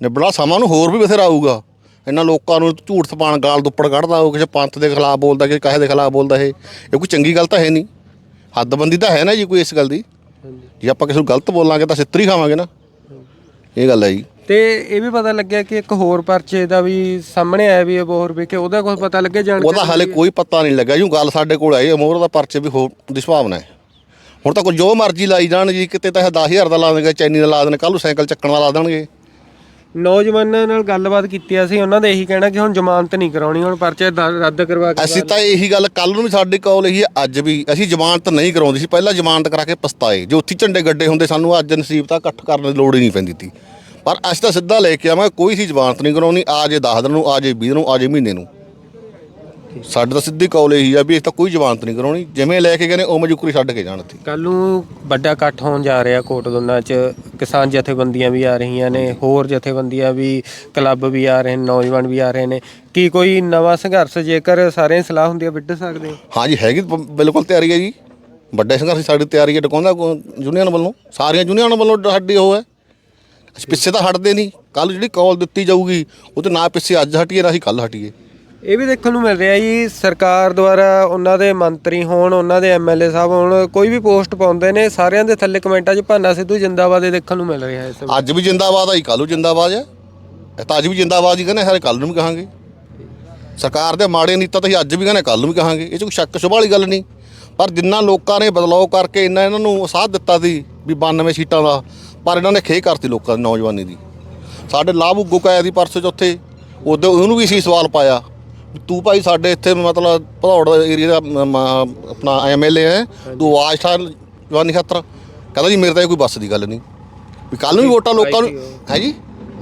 ਨਿਬੜਾ ਸਮਾਂ ਨੂੰ ਹੋਰ ਵੀ ਬਥੇਰਾ ਆਊਗਾ। ਇਹਨਾਂ ਲੋਕਾਂ ਨੂੰ ਝੂਠ ਸਪਾਣ ਗਾਲ ਦੁੱਪੜ ਕੱਢਦਾ ਉਹ ਕਿਸੇ ਪੰਥ ਦੇ ਖਿਲਾਫ ਬੋਲਦਾ ਕਿਸੇ ਕਾਹੇ ਦੇ ਖਿਲਾਫ ਬੋਲਦਾ ਇਹ। ਇਹ ਕੋਈ ਚੰਗੀ ਗੱਲ ਤਾਂ ਹੈ ਨਹੀਂ। ਹੱਦਬੰਦੀ ਤਾਂ ਹੈ ਨਾ ਜੀ ਕੋਈ ਇਸ ਗੱਲ ਦੀ। ਜੇ ਆਪਾਂ ਕਿਸੇ ਨੂੰ ਗਲਤ ਬੋਲਾਂਗੇ ਤਾਂ ਸਿੱਤਰੀ ਖਾਵਾਂਗੇ ਨਾ। ਇਹ ਗੱਲ ਹੈ ਜੀ। ਤੇ ਇਹ ਵੀ ਪਤਾ ਲੱਗਿਆ ਕਿ ਇੱਕ ਹੋਰ ਪਰਚੇ ਦਾ ਵੀ ਸਾਹਮਣੇ ਆਇਆ ਵੀ ਇਹ ਬੋਰ ਵਿਖੇ ਉਹਦਾ ਕੁਝ ਪਤਾ ਲੱਗਿਆ ਜਾਣ ਉਹਦਾ ਹਾਲੇ ਕੋਈ ਪਤਾ ਨਹੀਂ ਲੱਗਾ ਜੀ। ਗੱਲ ਸਾਡੇ ਕੋਲ ਆਈ ਅਮੋਰ ਦਾ ਪਰਚੇ ਵੀ ਹੋ ਦੀ ਸੁਭਾਵਨਾ ਹੈ। ਹੁਣ ਤਾਂ ਕੋਈ ਜੋ ਮਰਜ਼ੀ ਲਾਈ ਜਾਣ ਜੀ ਕਿਤੇ ਤਾਂ ਇਹ 10000 ਦਾ ਲਾ ਦੇਣਗੇ ਚੈਨੀ ਦਾ ਲਾ ਦੇਣ ਕੱਲ ਨੂੰ ਸਾਈਕਲ ਚੱਕਣ ਦਾ ਲਾ ਦੇਣਗੇ। ਨੌਜਵਾਨਾਂ ਨਾਲ ਗੱਲਬਾਤ ਕੀਤੀ ਅਸੀਂ ਉਹਨਾਂ ਦਾ ਇਹੀ ਕਹਿਣਾ ਕਿ ਹੁਣ ਜ਼ਮਾਨਤ ਨਹੀਂ ਕਰਾਉਣੀ ਹੁਣ ਪਰਚੇ ਦ- ਰੱਦ ਕਰਵਾ ਕੇ ਅਸੀਂ ਤਾਂ ਇਹੀ ਗੱਲ ਕੱਲ ਨੂੰ ਵੀ ਸਾਡੇ ਕੋਲ ਇਹੀ ਹੈ, ਅੱਜ ਵੀ ਅਸੀਂ ਜ਼ਮਾਨਤ ਨਹੀਂ ਕਰਾਉਂਦੇ ਸੀ ਪਹਿਲਾਂ ਜ਼ਮਾਨਤ ਕਰਾ ਕੇ ਪਛਤਾਏ ਜੋ ਉੱਥੀ ਝੰਡੇ ਗੱਡੇ ਹੁੰਦੇ ਸਾਨੂੰ ਅੱਜ ਨਸੀਬ ਤਾਂ ਇਕੱਠ ਕਰਨ ਦੀ ਲੋੜ ਹੀ ਨਹੀਂ ਪੈਂਦੀ ਤੀ ਪਰ ਅਸੀਂ ਤਾਂ ਸਿੱਧਾ ਲੈ ਕੇ ਆਵਾਂਗੇ ਕੋਈ ਸੀ ਜ਼ਮਾਨਤ ਨਹੀਂ ਕਰਾਉਣੀ ਆ ਜੇ 10 ਦਿਨ ਨੂੰ ਆ ਜੇ 20 ਦਿਨ ਨੂੰ ਆ ਜੇ ਮਹੀਨੇ ਨੂੰ। ਸਾਡੇ ਤਾਂ ਸਿੱਧੀ ਕੌਲ ਇਹੀ ਆ ਵੀ ਅਸੀਂ ਤਾਂ ਕੋਈ ਜ਼ਮਾਨਤ ਨਹੀਂ ਕਰਾਉਣੀ। ਜਿਵੇਂ ਲੈ ਕੇ ਗਏ ਨੇ ਉਵੇਂ ਜੁਕਰੀ ਛੱਡ ਕੇ ਜਾਣ ਇੱਥੇ। ਕੱਲ ਨੂੰ ਵੱਡਾ ਇਕੱਠ ਹੋਣ ਜਾ ਰਿਹਾ ਕੋਟ ਦੋਨਾ ਚ। ਕਿਸਾਨ ਜਥੇਬੰਦੀਆਂ ਵੀ ਆ ਰਹੀਆਂ ਨੇ ਹੋਰ ਜਥੇਬੰਦੀਆਂ ਵੀ ਕਲੱਬ ਵੀ ਆ ਰਹੇ ਨੇ ਨੌਜਵਾਨ ਵੀ ਆ ਰਹੇ ਨੇ। ਕੀ ਕੋਈ ਨਵਾਂ ਸੰਘਰਸ਼ ਜੇਕਰ ਸਾਰਿਆਂ ਦੀ ਸਲਾਹ ਹੁੰਦੀ ਹੈ ਵਿੱਢ ਸਕਦੇ ਹੋ? ਹਾਂਜੀ ਹੈਗੀ ਬ- ਬਿਲਕੁਲ ਤਿਆਰੀ ਹੈ ਜੀ। ਵੱਡੇ ਸੰਘਰਸ਼ ਦੀ ਸਾਡੀ ਤਿਆਰੀ ਹੈ ਟਿਕਾਉਂਦਾ ਯੂਨੀਅਨ ਵੱਲੋਂ। ਸਾਰੀਆਂ ਯੂਨੀਅਨ ਵੱਲੋਂ ਸਾਡੀ ਉਹ ਹੈ। ਅਸੀਂ ਪਿੱਛੇ ਤਾਂ ਹਟਦੇ ਨਹੀਂ। ਕੱਲ ਜਿਹੜੀ ਕਾਲ ਦਿੱਤੀ ਜਾਊਗੀ ਉਹ ਤੇ ਨਾ ਪਿੱਛੇ ਅੱਜ ਹਟੀਏ ਨਾ ਅਸੀਂ ਕੱਲ ਹਟੀਏ। ਇਹ ਵੀ ਦੇਖਣ ਨੂੰ ਮਿਲ ਰਿਹਾ ਜੀ, ਸਰਕਾਰ ਦੁਆਰਾ ਉਹਨਾਂ ਦੇ ਮੰਤਰੀ ਹੋਣ, ਉਹਨਾਂ ਦੇ ਐਮਐਲਏ ਸਾਹਿਬ ਹੋਣ, ਕੋਈ ਵੀ ਪੋਸਟ ਪਾਉਂਦੇ ਨੇ, ਸਾਰਿਆਂ ਦੇ ਥੱਲੇ ਕਮੈਂਟਾਂ 'ਚ ਭਾਨਾ ਸਿੱਧੂ ਜਿੰਦਾਬਾਦ ਇਹ ਦੇਖਣ ਨੂੰ ਮਿਲ ਰਿਹਾ ਇਸ ਸਮੇਂ। ਅੱਜ ਵੀ ਜਿੰਦਾਬਾਦ ਆਈ ਕੱਲ੍ਹ ਨੂੰ ਜਿੰਦਾਬਾਦ ਹੈ ਇਹ ਤਾਂ ਅੱਜ ਵੀ ਜਿੰਦਾਬਾਦ ਹੀ ਕਹਿੰਦੇ ਸਾਰੇ ਕੱਲ੍ਹ ਨੂੰ ਵੀ ਕਹਾਂਗੇ। ਸਰਕਾਰ ਦੇ ਮਾੜੇ ਨੀਤਾਂ ਤਾਂ ਅਸੀਂ ਅੱਜ ਵੀ ਕਹਿੰਦੇ, ਕੱਲ੍ਹ ਨੂੰ ਵੀ ਕਹਾਂਗੇ। ਇਹ 'ਚ ਕੋਈ ਸ਼ੱਕ ਸ਼ੁਬਹ ਵਾਲੀ ਗੱਲ ਨਹੀਂ। ਪਰ ਜਿੰਨਾ ਲੋਕਾਂ ਨੇ ਬਦਲਾਅ ਕਰਕੇ ਇੰਨਾ ਇਹਨਾਂ ਨੂੰ ਸਾਥ ਦਿੱਤਾ ਸੀ ਵੀ 92 ਸੀਟਾਂ ਦਾ, ਪਰ ਇਹਨਾਂ ਨੇ ਖੇ ਕਰਤੀ ਲੋਕਾਂ ਦੀ, ਨੌਜਵਾਨੀ ਦੀ। ਸਾਡੇ ਲਾਭ ਉਗੋ ਕਾਇਆ ਦੀ ਪਰਸੋਂ ਚੌਥੇ ਉਦੋਂ ਉਹਨੂੰ ਵੀ ਸੀ ਸਵਾਲ ਪਾਇਆ। ਤੂੰ ਭਾਈ ਸਾਡੇ ਇੱਥੇ ਮਤਲਬ ਭਦੌੜ ਏਰੀਆ ਦਾ ਮ- ਆਪਣਾ ਐਮਐਲਏ ਹੈ। ਤੂੰ ਆਵਾਜ਼ ਠਾਰ ਜਵਾਨੀ ਖਾਤਰ। ਕਹਿੰਦਾ ਜੀ ਮੇਰੇ ਤਾਂ ਇਹ ਕੋਈ ਬੱਸ ਦੀ ਗੱਲ ਨਹੀਂ। ਵੀ ਕੱਲ ਨੂੰ ਵੀ ਵੋਟਾਂ ਲੋਕਾਂ ਨੂੰ ਹੈ ਜੀ?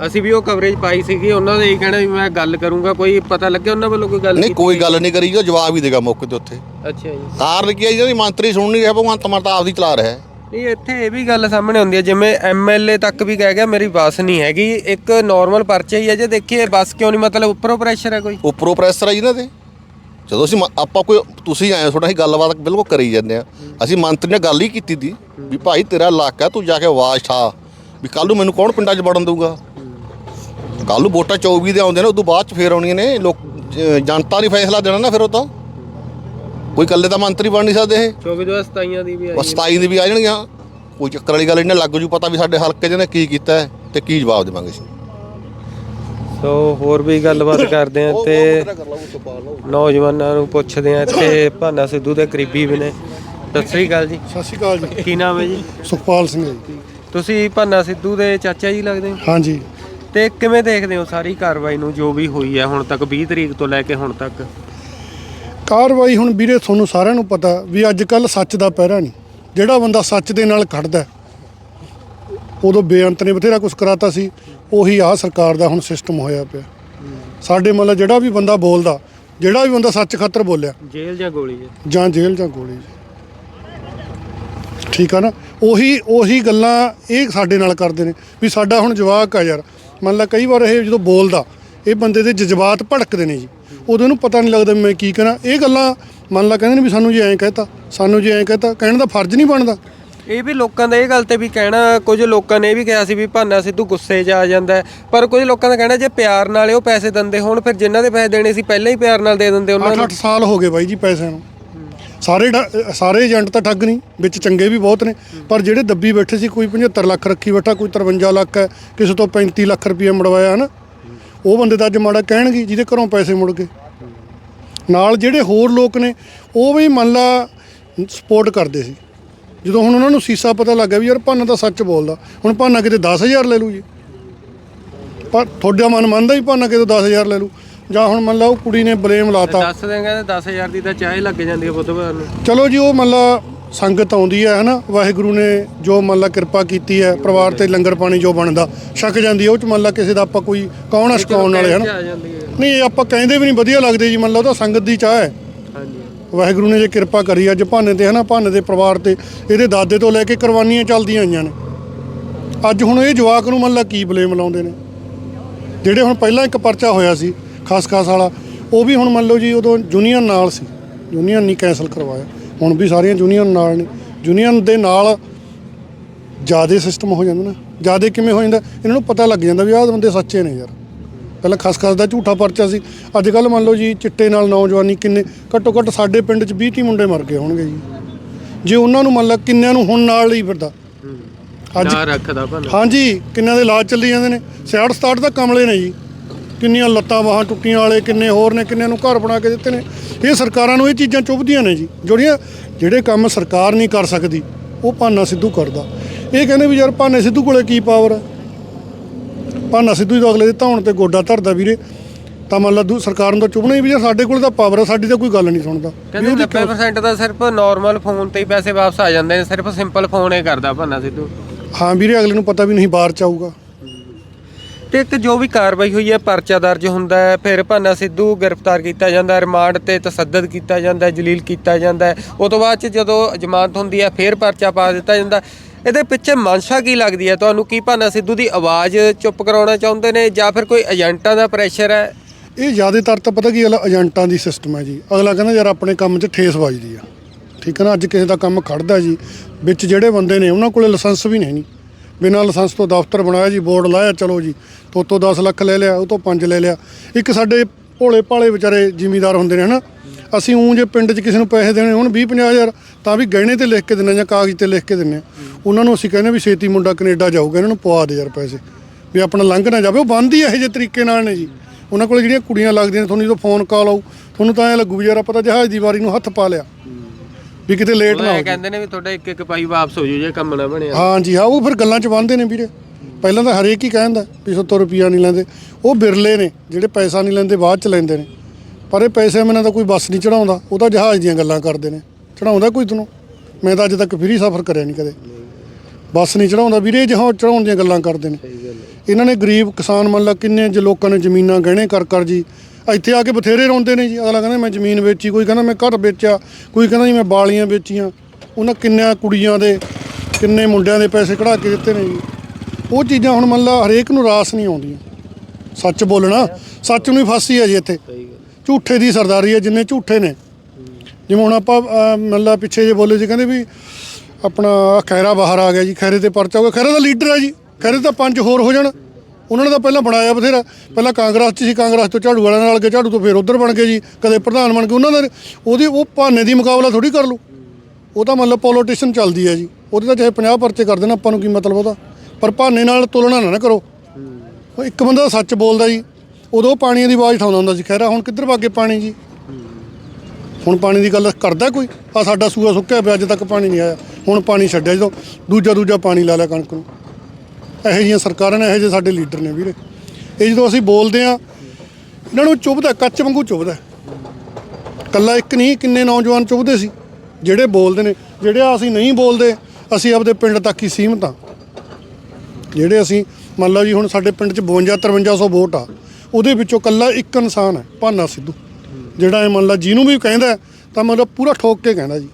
ਅਸੀਂ ਵੀ ਉਹ ਕਵਰੇਜ ਪਾਈ ਸੀਗੀ ਉਹਨਾਂ ਦੇ ਇਹ ਕਹਿਣਾ ਵੀ ਮੈਂ ਗੱਲ ਕਰੂੰਗਾ ਕੋਈ ਪਤਾ ਲੱਗਿਆ ਉਹਨਾਂ ਵੱਲੋਂ ਕੋਈ ਗੱਲ ਨਹੀਂ ਕੋਈ ਗੱਲ ਨਹੀਂ ਕਰੀ ਜੋ ਜਵਾਬ ਹੀ ਦੇਗਾ ਮੌਕੇ ਤੇ ਉੱਥੇ। ਅੱਛਾ ਜੀ। ਕਾਰਨ ਕੀ ਹੈ ਜਿਹੜੀ ਮੰਤਰੀ ਸੁਣ ਨਹੀਂ ਰਿਹਾ ਭਗਵੰਤ ਮਾਨ ਤਾਂ ਆਪਦੀ ਚਲਾ ਰਿਹਾ ਹੈ। ਨਹੀਂ ਇੱਥੇ ਇਹ ਵੀ ਗੱਲ ਸਾਹਮਣੇ ਆਉਂਦੀ ਹੈ ਜਿਵੇਂ ਐਮਐਲਏ ਤੱਕ ਵੀ ਕਹਿ ਗਿਆ ਮੇਰੀ ਬੱਸ ਨਹੀਂ ਹੈਗੀ ਇੱਕ ਨਾਰਮਲ ਪਰਚੇ ਹੀ ਹੈ ਜੇ ਦੇਖੀਏ ਬੱਸ ਕਿਉਂ ਨਹੀਂ ਮਤਲਬ ਉੱਪਰੋਂ ਪ੍ਰੈਸ਼ਰ ਹੈ ਕੋਈ? ਉੱਪਰੋਂ ਪ੍ਰੈਸ਼ਰ ਹੈ ਜੀ ਇਹਨਾਂ ਤੇ। ਜਦੋਂ ਅਸੀਂ ਮ- ਆਪਾਂ ਕੋਈ ਤੁਸੀਂ ਆਏ ਹੋ, ਤੁਹਾਡਾ ਅਸੀਂ ਗੱਲਬਾਤ ਬਿਲਕੁਲ ਕਰੀ ਜਾਂਦੇ ਆ ਅਸੀਂ ਮੰਤਰੀ ਨਾਲ ਗੱਲ ਹੀ ਕੀਤੀ ਦੀ ਵੀ ਭਾਈ ਤੇਰਾ ਇਲਾਕਾ ਤੂੰ ਜਾ ਕੇ ਆਵਾਜ਼ ਠਾ ਵੀ ਕੱਲ ਨੂੰ ਮੈਨੂੰ ਕੌਣ ਪਿੰਡਾਂ 'ਚ ਵੜਨ ਦਊਗਾ? ਕੱਲ ਨੂੰ ਵੋਟਾਂ 24 ਦੇ ਆਉਂਦੇ ਨੇ ਉਦੋਂ ਬਾਅਦ 'ਚ ਫੇਰ ਆਉਣੀਆਂ ਨੇ ਲੋਕ ਜ- ਜਨਤਾ ਨੇ ਫੈਸਲਾ ਦੇਣਾ ਨਾ ਫਿਰ ਉਹ ਤਾਂ। ਕੋਈ ਇਕੱਲੇ ਤਾਂ ਮੰਤਰੀ ਬਣ ਨਹੀਂ ਸਕਦੇ ਇਹ। 24 ਤੋਂ 27 ਦੀ ਵੀ ਆਈ ਬਸ 27 ਦੀ ਵੀ ਆ ਜਾਣਗੀਆਂ। ਕੋਈ ਚੱਕਰ ਵਾਲੀ ਗੱਲ ਇਹਨਾਂ ਲੱਗ ਜੂ ਪਤਾ ਵੀ ਸਾਡੇ ਹਲਕੇ 'ਚ ਨੇ ਕੀ ਕੀਤਾ ਹੈ ਤੇ ਕੀ ਜਵਾਬ ਦੇਵਾਂਗੇ ਅਸੀਂ। ਸੋ ਹੋਰ ਵੀ ਗੱਲਬਾਤ ਕਰਦੇ ਆ ਤੇ ਨੌਜਵਾਨਾਂ ਨੂੰ ਪੁੱਛਦੇ ਆ ਤੇ ਭਾਨਾ ਸਿੱਧੂ ਦੇ ਕਰੀਬੀ ਵੀ ਨੇ। ਸਤਿ ਸ੍ਰੀ ਅਕਾਲ ਜੀ। ਸਤਿ ਸ਼੍ਰੀ ਅਕਾਲ ਜੀ। ਕੀ ਨਾਮ ਹੈ ਜੀ? ਸੁਖਪਾਲ ਸਿੰਘ ਜੀ। ਤੁਸੀਂ ਭਾਨਾ ਸਿੱਧੂ ਦੇ ਚਾਚਾ ਜੀ ਲੱਗਦੇ ਹੋ? ਹਾਂਜੀ। ਤੇ ਕਿਵੇਂ ਦੇਖਦੇ ਹੋ ਸਾਰੀ ਕਾਰਵਾਈ ਨੂੰ ਜੋ ਵੀ ਹੋਈ ਹੈ ਹੁਣ ਤੱਕ 20 ਤਰੀਕ ਤੋਂ ਲੈ ਕੇ ਹੁਣ ਤੱਕ? ਕਾਰਵਾਈ ਹੁਣ ਵੀਰੇ ਤੁਹਾਨੂੰ ਸਾਰਿਆਂ ਨੂੰ ਪਤਾ ਵੀ ਅੱਜ ਕੱਲ ਸੱਚ ਦਾ ਪਹਿਰਾ ਨਹੀਂ। ਜਿਹੜਾ ਬੰਦਾ ਸੱਚ ਦੇ ਨਾਲ ਖੜਦਾ ਉਦੋਂ ਬੇਅੰਤ ਨੇ ਬਥੇਰਾ ਕੁਝ ਕਰਾਤਾ ਸੀ ਉਹੀ ਆ ਸਰਕਾਰ ਦਾ ਹੁਣ ਸਿਸਟਮ ਹੋਇਆ ਪਿਆ। ਸਾਡੇ ਮਤਲਬ ਜਿਹੜਾ ਵੀ ਬੰਦਾ ਬੋਲਦਾ ਜਿਹੜਾ ਵੀ ਬੰਦਾ ਸੱਚ ਖਾਤਰ ਬੋਲਿਆ ਜੇਲ੍ਹ ਜਾਂ ਗੋਲੀ ਜੀ? ਜਾਂ ਜੇਲ੍ਹ ਜਾਂ ਗੋਲੀ ਠੀਕ ਆ ਨਾ? ਉਹੀ ਉਹੀ ਗੱਲਾਂ ਇਹ ਸਾਡੇ ਨਾਲ ਕਰਦੇ ਨੇ ਵੀ ਸਾਡਾ ਹੁਣ ਜਵਾਕ ਆ ਯਾਰ। ਮੰਨ ਲਾ ਕਈ ਵਾਰ ਇਹ ਜਦੋਂ ਬੋਲਦਾ ਇਹ ਬੰਦੇ ਦੇ ਜਜ਼ਬਾਤ ਭੜਕਦੇ ਨੇ ਜੀ। ਉਦੋਂ ਇਹਨੂੰ ਪਤਾ ਨਹੀਂ ਲੱਗਦਾ ਮੈਂ ਕੀ ਕਰਾਂ। ਇਹ ਗੱਲਾਂ ਮੰਨ ਲਾ ਕਹਿੰਦੇ ਨੇ ਵੀ ਸਾਨੂੰ ਜੇ ਐਂ ਕਹਿਤਾ ਸਾਨੂੰ ਜੇ ਐਂ ਕਹਿਤਾ ਕਹਿਣ ਦਾ ਫਰਜ਼ ਨਹੀਂ ਬਣਦਾ। ਇਹ ਵੀ ਲੋਕਾਂ ਦਾ ਇਹ ਗੱਲ ਤੇ ਵੀ ਕਹਿਣਾ ਕੁਝ ਲੋਕਾਂ ਨੇ ਇਹ ਵੀ ਕਿਹਾ ਸੀ ਵੀ ਭਾਨਾ ਸਿੱਧੂ ਗੁੱਸੇ 'ਚ ਆ ਜਾਂਦਾ। ਪਰ ਕੁਝ ਲੋਕਾਂ ਦਾ ਕਹਿਣਾ ਜੇ ਪਿਆਰ ਨਾਲ ਉਹ ਪੈਸੇ ਦਿੰਦੇ ਹੋਣ ਫਿਰ ਜਿਨ੍ਹਾਂ ਦੇ ਪੈਸੇ ਦੇਣੇ ਸੀ ਪਹਿਲਾਂ ਹੀ ਪਿਆਰ ਨਾਲ ਦੇ ਦਿੰਦੇ ਉਹਨਾਂ ਨੂੰ। 8-8 ਸਾਲ ਹੋ ਗਏ ਬਾਈ ਜੀ ਪੈਸਿਆਂ ਨੂੰ। ਸਾਰੇ ਸਾਰੇ ਏਜੰਟ ਤਾਂ ਠੱਗ ਨਹੀਂ ਵਿੱਚ ਚੰਗੇ ਵੀ ਬਹੁਤ ਨੇ ਪਰ ਜਿਹੜੇ ਦੱਬੀ ਬੈਠੇ ਸੀ ਕੋਈ 75 ਲੱਖ ਰੱਖੀ ਬੈਠਾ ਕੋਈ 53 ਲੱਖ ਹੈ ਕਿਸੇ ਤੋਂ 35 ਲੱਖ ਰੁਪਏ ਮੜਵਾਇਆ ਹਨਾ। ਉਹ ਬੰਦੇ ਤਾਂ ਅੱਜ ਮਾੜਾ ਕਹਿਣਗੇ ਜਿਹਦੇ ਘਰੋਂ ਪੈਸੇ ਮੁੜ ਗਏ। ਨਾਲ ਜਿਹੜੇ ਹੋਰ ਲੋਕ ਨੇ ਉਹ ਵੀ ਮੰਨ ਲਾ ਸਪੋਰਟ ਕਰਦੇ ਸੀ। ਜਦੋਂ ਹੁਣ ਉਹਨਾਂ ਨੂੰ ਸੀਸਾ ਪਤਾ ਲੱਗ ਗਿਆ ਵੀ ਯਾਰ ਭਾਨਾ ਤਾਂ ਸੱਚ ਬੋਲਦਾ ਹੁਣ ਭਾਨਾ ਕਿਤੇ 10000 ਲੈ ਲੂ ਜੀ। ਪਰ ਤੁਹਾਡਾ ਮਨ ਮੰਨਦਾ ਹੀ ਭਾਨਾ ਕਿਤੇ 10000 ਲੈ ਲੂ ਜਾਂ ਹੁਣ ਮੰਨ ਲਾ ਉਹ ਕੁੜੀ ਨੇ ਬਲੇਮ ਲਾਤਾ। ਦੱਸ ਦੇਂਗੇ 10000 ਦੀ ਤਾਂ ਚਾਹ ਲੱਗ ਜਾਂਦੀ ਹੈ ਬੁੱਧਵਾਰ ਨੂੰ। ਚਲੋ ਜੀ ਉਹ ਮੰਨ ਲਾ ਸੰਗਤ ਆਉਂਦੀ ਹੈ ਹਨਾ? ਵਾਹਿਗੁਰੂ ਨੇ ਜੋ ਮੰਨ ਲਾ ਕਿਰਪਾ ਕੀਤੀ ਹੈ ਪਰਿਵਾਰ ਤੇ ਲੰਗਰ ਪਾਣੀ ਜੋ ਬਣਦਾ ਛਕ ਜਾਂਦੀ ਹੈ। ਉਹ ਚ ਮੰਨ ਲਾ ਕਿਸੇ ਦਾ ਆਪਾਂ ਕੋਈ ਕੌਣ ਆ ਛਕਾਉਣ ਵਾਲੇ ਹਨਾ? ਨਹੀਂ ਇਹ ਆਪਾਂ ਕਹਿੰਦੇ ਵੀ ਨਹੀਂ ਵਧੀਆ ਲੱਗਦੇ ਜੀ ਮੰਨ ਲਾ ਉਹ ਤਾਂ ਸੰਗਤ ਦੀ ਚਾਹ ਹੈ। ਵਾਹਿਗੁਰੂ ਨੇ ਜੇ ਕਿਰਪਾ ਕਰੀ ਅੱਜ ਭਾਨੇ ਤੇ ਹਨਾ? ਭਾਨੇ ਦੇ ਪਰਿਵਾਰ ਤੇ ਇਹਦੇ ਦਾਦੇ ਤੋਂ ਲੈ ਕੇ ਕੁਰਬਾਨੀਆਂ ਚੱਲਦੀਆਂ ਆਈਆਂ ਨੇ। ਅੱਜ ਹੁਣ ਇਹ ਜਵਾਕ ਨੂੰ ਮੰਨ ਲਾ ਕੀ ਬਲੇਮ ਲਾਉਂਦੇ ਨੇ? ਜਿਹੜੇ ਹੁਣ ਪਹਿਲਾਂ ਇੱਕ ਪਰਚਾ ਹੋਇਆ ਸੀ ਖਾਸ ਖਾਸ ਵਾਲਾ ਉਹ ਵੀ ਹੁਣ ਮੰਨ ਲਓ ਜੀ ਉਦੋਂ ਯੂਨੀਅਨ ਨਾਲ ਸੀ। ਯੂਨੀਅਨ ਨਹੀਂ ਕੈਂਸਲ ਕਰਵਾਇਆ। ਹੁਣ ਵੀ ਸਾਰੀਆਂ ਯੂਨੀਅਨ ਨਾਲ ਨੇ। ਯੂਨੀਅਨ ਦੇ ਨਾਲ ਜਿਆਦੇ ਸਿਸਟਮ ਹੋ ਜਾਂਦਾ ਨਾ। ਜਿਆਦੇ ਕਿਵੇਂ ਹੋ ਜਾਂਦਾ? ਇਹਨਾਂ ਨੂੰ ਪਤਾ ਲੱਗ ਜਾਂਦਾ ਵੀ ਆਹ ਬੰਦੇ ਸੱਚੇ ਨੇ ਯਾਰ। ਪਹਿਲਾਂ ਖਸ ਖਸ ਦਾ ਝੂਠਾ ਪਰਚਾ ਸੀ। ਅੱਜ ਕੱਲ ਮੰਨ ਲਓ ਜੀ ਚਿੱਟੇ ਨਾਲ ਨੌਜਵਾਨੀ ਕਿੰਨੇ ਘੱਟੋ ਘੱਟ ਸਾਡੇ ਪਿੰਡ 'ਚ 20 30 ਮੁੰਡੇ ਮਰ ਗਏ ਹੋਣਗੇ ਜੀ। ਜੇ ਉਹਨਾਂ ਨੂੰ ਮੰਨ ਲਾ ਕਿੰਨਿਆਂ ਨੂੰ ਹੁਣ ਨਾਲ ਲਈ ਫਿਰਦਾ? ਅੱਜ ਨਾ ਰੱਖਦਾ ਭਾਨਾ ਹਾਂਜੀ ਕਿੰਨਿਆਂ ਦੇ ਇਲਾਜ ਚੱਲੀ ਜਾਂਦੇ ਨੇ। 66 67 ਤਾਂ ਕਮਲੇ ਨੇ ਜੀ। ਕਿੰਨੀਆਂ ਲੱਤਾਂ ਬਾਹਾਂ ਟੁੱਟੀਆਂ ਵਾਲੇ ਕਿੰਨੇ ਹੋਰ ਨੇ ਕਿੰਨਿਆਂ ਨੂੰ ਘਰ ਬਣਾ ਕੇ ਦਿੱਤੇ ਨੇ। ਇਹ ਸਰਕਾਰਾਂ ਨੂੰ ਇਹ ਚੀਜ਼ਾਂ ਚੁੱਭਦੀਆਂ ਨੇ ਜੀ ਜਿਹੜੀਆਂ ਜਿਹੜੇ ਕੰਮ ਸਰਕਾਰ ਨਹੀਂ ਕਰ ਸਕਦੀ ਉਹ ਭਾਨਾ ਸਿੱਧੂ ਕਰਦਾ। ਇਹ ਕਹਿੰਦੇ ਵੀ ਯਾਰ ਭਾਨੇ ਸਿੱਧੂ ਕੋਲੇ ਕੀ ਪਾਵਰ ਹੈ ਭਾਨਾ ਸਿੱਧੂ ਹੀ ਤਾਂ ਅਗਲੇ ਦੇ ਧੌਣ ਤੇ ਗੋਡਾ ਧਰਦਾ ਵੀਰੇ। ਤਾਂ ਮੰਨ ਲਾ ਦੂ ਸਰਕਾਰ ਨੂੰ ਤਾਂ ਚੁੱਭਣਾ ਹੀ ਵੀ ਯਾਰ ਸਾਡੇ ਕੋਲ ਤਾਂ ਪਾਵਰ ਹੈ ਸਾਡੀ ਤਾਂ ਕੋਈ ਗੱਲ ਨਹੀਂ ਸੁਣਦਾ। ਕਹਿੰਦੇ ਉਹਦੀ ਕਿਉਂ- 90% ਤਾਂ ਸਿਰਫ ਨਾਰਮਲ ਫੋਨ ਤੇ ਹੀ ਪੈਸੇ ਵਾਪਸ ਆ ਜਾਂਦੇ ਨੇ ਸਿਰਫ ਸਿੰਪਲ ਫੋਨ ਹੀ ਕਰਦਾ ਭਾਨਾ ਸਿੱਧੂ। ਹਾਂ ਵੀਰੇ ਅਗਲੇ ਨੂੰ ਪਤਾ ਵੀ ਨਹੀਂ ਬਾਹਰ ਚ ਆਊਗਾ। ਤੇ ਇੱਕ ਜੋ ਵੀ ਕਾਰਵਾਈ ਹੋਈ ਹੈ, ਪਰਚਾ ਦਰਜ ਹੁੰਦਾ ਹੈ, ਫਿਰ ਭਾਨਾ ਸਿੱਧੂ ਗ੍ਰਿਫਤਾਰ ਕੀਤਾ ਜਾਂਦਾ ਹੈ, ਰਿਮਾਂਡ ਤੇ ਤਸੱਦਦ ਕੀਤਾ ਜਾਂਦਾ ਹੈ, ਜਲੀਲ ਕੀਤਾ ਜਾਂਦਾ ਹੈ। ਉਸ ਤੋਂ ਬਾਅਦ ਚ ਜਦੋਂ ਜ਼ਮਾਨਤ ਹੁੰਦੀ ਹੈ, ਫਿਰ ਪਰਚਾ ਪਾ ਦਿੱਤਾ ਜਾਂਦਾ ਇਹਦੇ ਪਿੱਛੇ ਮਨਸ਼ਾ ਕੀ ਲੱਗਦੀ ਹੈ? ਤੁਹਾਨੂੰ ਕੀ ਭਾਨਾ ਸਿੱਧੂ ਦੀ ਆਵਾਜ਼ ਚੁੱਪ ਕਰਾਉਣਾ ਚਾਹੁੰਦੇ ਨੇ ਜਾਂ ਫਿਰ ਕੋਈ ਏਜੰਟਾਂ ਦਾ ਪ੍ਰੈਸ਼ਰ ਹੈ? ਇਹ ਜ਼ਿਆਦਾਤਰ ਤਾਂ ਪਤਾ ਕੀ ਗੱਲ ਏਜੰਟਾਂ ਦੀ ਸਿਸਟਮ ਹੈ ਜੀ। ਅਗਲਾ ਕਹਿੰਦਾ, ਯਾਰ, ਆਪਣੇ ਕੰਮ 'ਚ ਠੇਸ ਵੱਜਦੀ ਆ। ਠੀਕ ਹੈ ਨਾ? ਅੱਜ ਕਿਸੇ ਦਾ ਕੰਮ ਖੜਦਾ ਜੀ। ਵਿੱਚ ਜਿਹੜੇ ਬੰਦੇ ਨੇ, ਉਹਨਾਂ ਕੋਲੇ ਲਾਇਸੈਂਸ ਵੀ ਨਹੀਂ ਬਿਨਾਂ ਲਾਇਸੈਂਸ ਤੋਂ ਦਫ਼ਤਰ ਬਣਾਇਆ ਜੀ, ਬੋਰਡ ਲਾਇਆ, ਚਲੋ ਜੀ, ਤੋਂ ਤੋਂ 10 ਲੱਖ ਲੈ ਲਿਆ, ਉਹ ਤੋਂ 5 ਲੈ ਲਿਆ। ਇੱਕ ਸਾਡੇ ਭੋਲੇ ਭਾਲੇ ਵਿਚਾਰੇ ਜ਼ਿਮੀਦਾਰ ਹੁੰਦੇ ਨੇ ਹਨਾ, ਅਸੀਂ ਉਂ ਜੇ ਪਿੰਡ 'ਚ ਕਿਸੇ ਨੂੰ ਪੈਸੇ ਦੇਣੇ ਹੁਣ 20 ਹਜ਼ਾਰ, ਤਾਂ ਵੀ ਗਹਿਣੇ ਤੇ ਲਿਖ ਕੇ ਦਿੰਦੇ ਜਾਂ ਕਾਗਜ਼ ਤੇ ਲਿਖ ਕੇ ਦਿੰਦੇ ਆ ਉਹਨਾਂ ਨੂੰ ਅਸੀਂ ਕਹਿੰਦੇ ਵੀ ਛੇਤੀ ਮੁੰਡਾ ਕੈਨੇਡਾ ਜਾਊਗਾ, ਇਹਨਾਂ ਨੂੰ ਪਵਾ ਦੇ ਯਾਰ ਪੈਸੇ, ਵੀ ਆਪਣਾ ਲੰਘ ਨਾ ਜਾਵੇ। ਉਹ ਬੰਦ ਹੀ ਇਹੋ ਜਿਹੇ ਤਰੀਕੇ ਨਾਲ ਨੇ ਜੀ। ਉਹਨਾਂ ਕੋਲ ਜਿਹੜੀਆਂ ਕੁੜੀਆਂ ਲੱਗਦੀਆਂ ਨੇ, ਤੁਹਾਨੂੰ ਜਦੋਂ ਫੋਨ ਕਾਲ ਆਊ, ਤੁਹਾਨੂੰ ਤਾਂ ਐ ਲੱਗੂ ਵੀ ਯਾਰ ਆਪਾਂ ਤਾਂ ਜਹਾਜ਼ ਦੀ ਵਾਰੀ ਨੂੰ ਹੱਥ ਪਾ ਲਿਆ। ਵੀ ਕਿਤੇ ਲੇਟ ਨਾ ਹੋ ਕਹਿੰਦੇ ਨੇ ਵੀ ਤੁਹਾਡਾ ਇੱਕ ਇੱਕ ਪਾਈ ਵਾਪਸ ਹੋ ਜੂ ਜੇ ਕੰਮ ਨਾ ਬਣਿਆ। ਹਾਂ ਜੀ ਹਾਂ ਉਹ ਫਿਰ ਗੱਲਾਂ 'ਚ ਬੰਨਦੇ ਨੇ ਵੀਰੇ। ਪਹਿਲਾਂ ਤਾਂ ਹਰੇਕ ਹੀ ਕਹਿੰਦਾ ਵੀ 100 ਰੁਪਿਆ ਨਹੀਂ ਲੈਂਦੇ। ਉਹ ਬਿਰਲੇ ਨੇ ਜਿਹੜੇ ਪੈਸਾ ਨਹੀਂ ਲੈਂਦੇ ਬਾਅਦ 'ਚ ਲੈਂਦੇ ਨੇ। ਪਰ ਇਹ ਪੈਸੇ ਮੈਨਾਂ ਤਾਂ ਕੋਈ ਬੱਸ ਨਹੀਂ ਚੜਾਉਂਦਾ ਉਹ ਤਾਂ ਜਹਾਜ਼ ਦੀਆਂ ਗੱਲਾਂ ਕਰਦੇ ਨੇ। ਚੜਾਉਂਦਾ ਕੋਈ ਤੈਨੂੰ? ਮੈਂ ਤਾਂ ਅੱਜ ਤੱਕ ਫ੍ਰੀ ਸਫ਼ਰ ਕਰਿਆ ਨਹੀਂ ਕਦੇ। ਬੱਸ ਨਹੀਂ ਚੜਾਉਂਦਾ ਵੀਰੇ ਜਹਾਂ ਚੜਾਉਣ ਦੀਆਂ ਗੱਲਾਂ ਕਰਦੇ ਨੇ। ਇਹਨਾਂ ਨੇ ਗਰੀਬ ਕਿਸਾਨ ਮੰਨ ਲਾ ਕਿੰਨੇ ਜ ਲੋਕਾਂ ਨੇ ਜ਼ਮੀਨਾਂ ਗਹਿਣੇ ਕਰ ਕਰ ਜੀ। ਇੱਥੇ ਆ ਕੇ ਬਥੇਰੇ ਰੋਂਦੇ ਨੇ ਜੀ। ਅਗਲਾ ਕਹਿੰਦਾ ਮੈਂ ਜ਼ਮੀਨ ਵੇਚੀ ਕੋਈ ਕਹਿੰਦਾ ਮੈਂ ਘਰ ਵੇਚਿਆ ਕੋਈ ਕਹਿੰਦਾ ਜੀ ਮੈਂ ਬਾਲੀਆਂ ਵੇਚੀਆਂ। ਉਹਨਾਂ ਕਿੰਨਿਆਂ ਕੁੜੀਆਂ ਦੇ ਕਿੰਨੇ ਮੁੰਡਿਆਂ ਦੇ ਪੈਸੇ ਕਢਾ ਕੇ ਦਿੱਤੇ ਨੇ ਜੀ। ਉਹ ਚੀਜ਼ਾਂ ਹੁਣ ਮੰਨ ਲਾ ਹਰੇਕ ਨੂੰ ਰਾਸ ਨਹੀਂ ਆਉਂਦੀਆਂ। ਸੱਚ ਬੋਲਣਾ ਸੱਚ ਨੂੰ ਹੀ ਫਾਸੀ ਹੈ ਜੀ ਇੱਥੇ। ਝੂਠੇ ਦੀ ਸਰਦਾਰੀ ਹੈ ਜਿੰਨੇ ਝੂਠੇ ਨੇ। ਜਿਵੇਂ ਹੁਣ ਆਪਾਂ ਮੰਨ ਲਾ ਪਿੱਛੇ ਜੇ ਬੋਲੇ ਸੀ ਕਹਿੰਦੇ ਵੀ ਆਪਣਾ ਖੈਰਾ ਬਾਹਰ ਆ ਗਿਆ ਜੀ ਖੈਰੇ ਤੇ ਪਰਚਾ ਹੋ ਗਿਆ। ਖੈਰਾ ਦਾ ਲੀਡਰ ਹੈ ਜੀ। ਖੈਰੇ ਤਾਂ ਪੰਜ ਹੋਰ ਹੋ ਜਾਣ। ਉਹਨਾਂ ਨੇ ਤਾਂ ਪਹਿਲਾਂ ਬਣਾਇਆ ਬਥੇਰਾ। ਪਹਿਲਾਂ ਕਾਂਗਰਸ 'ਚ ਸੀ, ਕਾਂਗਰਸ ਤੋਂ ਝਾੜੂ ਵਾਲਿਆਂ ਨਾਲ ਗਏ ਝਾੜੂ ਤੋਂ ਫਿਰ ਉਧਰ ਬਣ ਗਏ ਜੀ। ਕਦੇ ਪ੍ਰਧਾਨ ਬਣ ਗਏ, ਉਹਨਾਂ ਦਾ ਉਹਦੀ ਉਹ ਭਾਨੇ ਦੀ ਮੁਕਾਬਲਾ ਥੋੜੀ ਕਰ ਲੂ ਉਹ ਤਾਂ ਮਤਲਬ ਪੋਲੀਟੀਸ਼ੀਅਨ ਚੱਲਦੀ ਹੈ ਜੀ। ਉਹਦੇ ਤਾਂ ਚਾਹੇ 50 ਪਰਚੇ ਕਰ ਦੇਣ ਆਪਾਂ ਨੂੰ ਕੀ ਮਤਲਬ ਉਹਦਾ। ਪਰ ਭਾਨੇ ਨਾਲ ਤੁਲਨਾ ਨਾ ਕਰੋ। ਇੱਕ ਬੰਦਾ ਸੱਚ ਬੋਲਦਾ ਜੀ। ਉਦੋਂ ਪਾਣੀਆਂ ਦੀ ਆਵਾਜ਼ ਉਠਾਉਂਦਾ ਹੁੰਦਾ ਸੀ। ਖੈਰਾ ਹੁਣ ਕਿੱਧਰ ਭਾਗੇ ਪਾਣੀ ਜੀ? ਹੁਣ ਪਾਣੀ ਦੀ ਗੱਲ ਕਰਦਾ ਕੋਈ? ਆ ਸਾਡਾ ਸੂਆ ਸੁੱਕਿਆ ਪਿਆ, ਅੱਜ ਤੱਕ ਪਾਣੀ ਨਹੀਂ ਆਇਆ। ਹੁਣ ਪਾਣੀ ਛੱਡਿਆ ਜਦੋਂ। ਦੂਜਾ ਦੂਜਾ ਪਾਣੀ ਲਾ ਲਿਆ ਕਣਕ ਨੂੰ। ਇਹੋ ਜਿਹੀਆਂ ਸਰਕਾਰਾਂ ਨੇ, ਇਹੋ ਜਿਹੇ ਸਾਡੇ ਲੀਡਰ ਨੇ ਵੀਰੇ। ਇਹ ਜਦੋਂ ਅਸੀਂ ਬੋਲਦੇ ਆ ਇਹਨਾਂ ਨੂੰ ਚੁੱਭਦਾ ਕੱਚ ਵਾਂਗੂ ਚੁੱਭਦਾ ਕੱਲਾ ਇੱਕ ਨਹੀਂ, ਕਿੰਨੇ ਨੌਜਵਾਨ ਚੁੱਭਦੇ ਸੀ, ਜਿਹੜੇ ਬੋਲਦੇ ਨੇ। ਜਿਹੜੇ ਅਸੀਂ ਨਹੀਂ ਬੋਲਦੇ, ਅਸੀਂ ਆਪਦੇ ਪਿੰਡ ਤੱਕ ਹੀ ਸੀਮਤ ਆ ਜਿਹੜੇ ਅਸੀਂ, ਮੰਨ ਲਓ ਜੀ, ਹੁਣ ਸਾਡੇ ਪਿੰਡ 'ਚ 52 5300 ਵੋਟ ਆ, ਉਹਦੇ ਵਿੱਚੋਂ ਕੱਲਾ ਇੱਕ ਇਨਸਾਨ ਹੈ, ਭਾਨਾ ਸਿੱਧੂ। ਜਿਹੜਾ ਇਹ ਮੰਨ ਲਾ ਜਿਹਨੂੰ ਵੀ ਕਹਿੰਦਾ ਤਾਂ ਮਤਲਬ ਪੂਰਾ ਠੋਕ ਕੇ ਕਹਿੰਦਾ ਜੀ।